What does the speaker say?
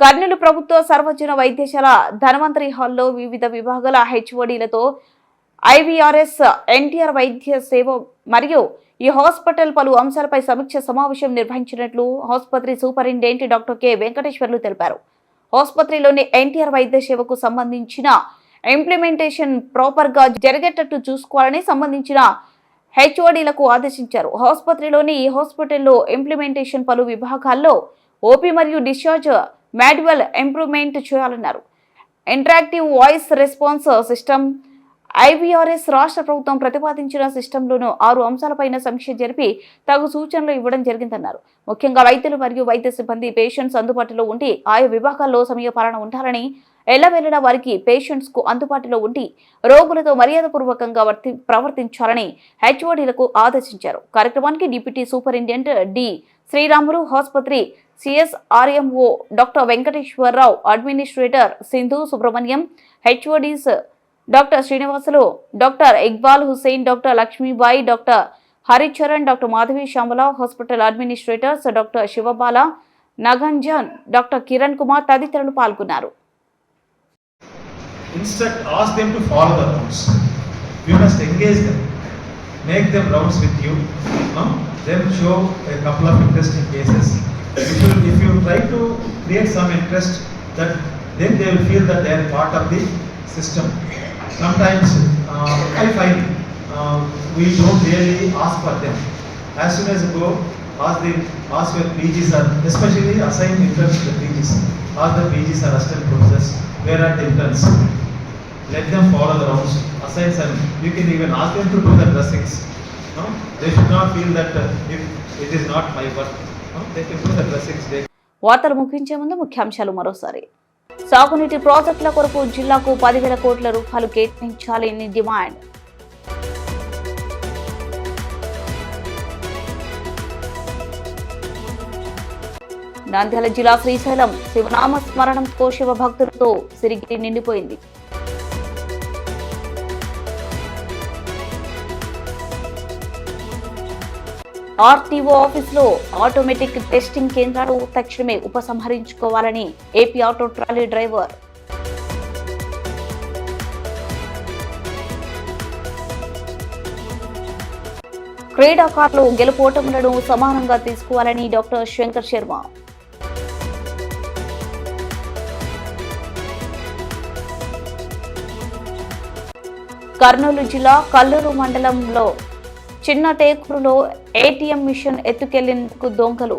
కర్నూలు ప్రభుత్వ సర్వజన వైద్యశాల ధనవంతరి హాల్లో వివిధ విభాగాల హెచ్ఓడీలతో ఐవీఆర్ఎస్ ఎన్టీఆర్ వైద్య సేవ మరియు ఈ హాస్పిటల్ పలు అంశాలపై సమీక్ష సమావేశం నిర్వహించినట్లు ఆసుపత్రి సూపరింటెండెంట్ డాక్టర్ కె. వెంకటేశ్వర్లు తెలిపారు. ఆసుపత్రిలోని ఎన్టీఆర్ వైద్య సేవకు సంబంధించిన ఇంప్లిమెంటేషన్ ప్రాపర్గా జరిగేటట్టు చూసుకోవాలని సంబంధించిన హెచ్ఓడీలకు ఆదేశించారు. ఆసుపత్రిలోని ఈ హాస్పిటల్లో ఇంప్లిమెంటేషన్ పలు విభాగాల్లో ఓపీ మరియు డిశ్చార్జ్ మాడ్యువల్ ఇంప్రూవ్మెంట్ చేయాలన్నారు. Interactive voice response system IVRS రాష్ట్ర ప్రభుత్వం ప్రతిపాదించిన సిస్టంలోనూ ఆరు అంశాలపైన సమీక్ష జరిపి తగు సూచనలు ఇవ్వడం జరిగిందన్నారు. ముఖ్యంగా వైద్యులు మరియు వైద్య సిబ్బంది పేషెంట్స్ అందుబాటులో ఉండి ఆయా విభాగాల్లో సమయపాలన ఉండాలని ఎల్లవేళలా వారికి పేషెంట్స్కు అందుబాటులో ఉండి రోగులతో మర్యాదపూర్వకంగా వర్తి ప్రవర్తించాలని హెచ్ఓడీలకు ఆదేశించారు. కార్యక్రమానికి డిప్యూటీ సూపరింటెండెంట్ డి శ్రీరాములు ఆసుపత్రి CSRMO doctor Venkateswara Rao administrator Sindhu Subrahmanyam HODs doctor Srinivasulu doctor Iqbal Hussain doctor Lakshmibai doctor Haricharan doctor Madhavi Shyamala hospital administrators doctor Sivabala Naganjan doctor Kiran Kumar తదితరులు పాల్గొన్నారు. Instruct, ask them to follow the rules. You must engage them, make them rounds with you, no? then show a couple of interesting cases. If you, if you try to create some interest, that then they will feel that they are part of the system. Sometimes uh, I find uh, we don't really ask for them. As soon as you go, ask the ask your PGs are especially assign interns to the PGs. Ask the PGs are assistant professors. Where are the interns? Let them follow the rounds, assigns, and you can even ask them to do the dressings. No? They should not feel that uh, if it is not my work, no? they can do the dressings, they వార్తలు ముగించే ముందు ముఖ్యాంశాలు మరోసారి సాగునీటి ప్రాజెక్టుల కొరకు జిల్లాకు పదివేల కోట్ల రూపాయలు కేటాయించాలని డిమాండ్ నంద్యాల జిల్లా శ్రీశైలం శివనామ స్మరణంతో శివ భక్తులతో సిరిగిరి నిండిపోయింది ఆర్టీఓ ఆఫీసులో ఆటోమేటిక్ టెస్టింగ్ కేంద్రాలు తక్షణమే ఉపసంహరించుకోవాలని ఏపీ ఆటో ట్రాలీ డ్రైవర్. క్రీడాకారులు గెలుపోటములను సమానంగా తీసుకోవాలని డాక్టర్ శంకర్ శర్మ. కర్నూలు జిల్లా కల్లూరు మండలంలో చిన్న టేకురులో ఏటీఎం మిషన్ ఎత్తుకెళ్ళేందుకు దొంగలు.